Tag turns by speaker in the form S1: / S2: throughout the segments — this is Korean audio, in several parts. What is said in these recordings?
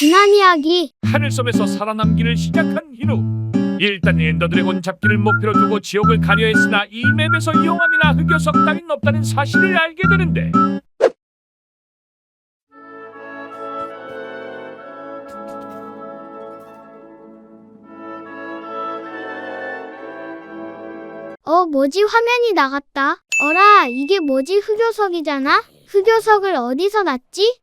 S1: 지난 이야기.
S2: 하늘섬에서 살아남기를 시작한 희루 일단 엔더드래곤 잡기를 목표로 두고 지옥을 가려 했으나 이 맵에서 용암이나 흑요석 따윈 없다는 사실을 알게 되는데.
S1: 어 뭐지? 화면이 나갔다. 어라 이게 뭐지? 흑요석이잖아? 흑요석을 어디서 났지?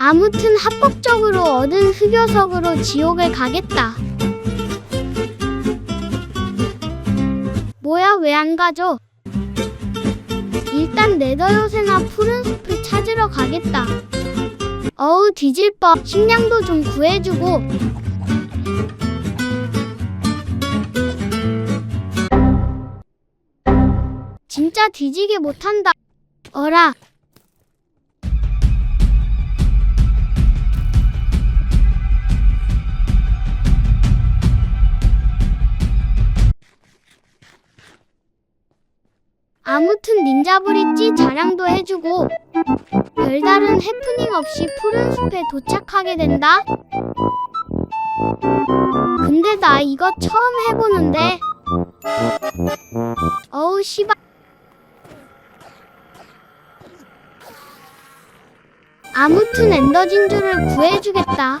S1: 아무튼 합법적으로 얻은 흑요석으로 지옥을 가겠다 뭐야 왜 안 가죠? 일단 네더요새나 푸른 숲을 찾으러 가겠다 어우 뒤질 뻔 식량도 좀 구해주고 진짜 뒤지게 못한다. 어라. 아무튼 닌자 브릿지 자랑도 해주고 별다른 해프닝 없이 푸른 숲에 도착하게 된다. 근데 나 이거 처음 해보는데 어우 씨발 아무튼 엔더 진주를 구해주겠다.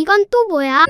S1: 이건 또 뭐야?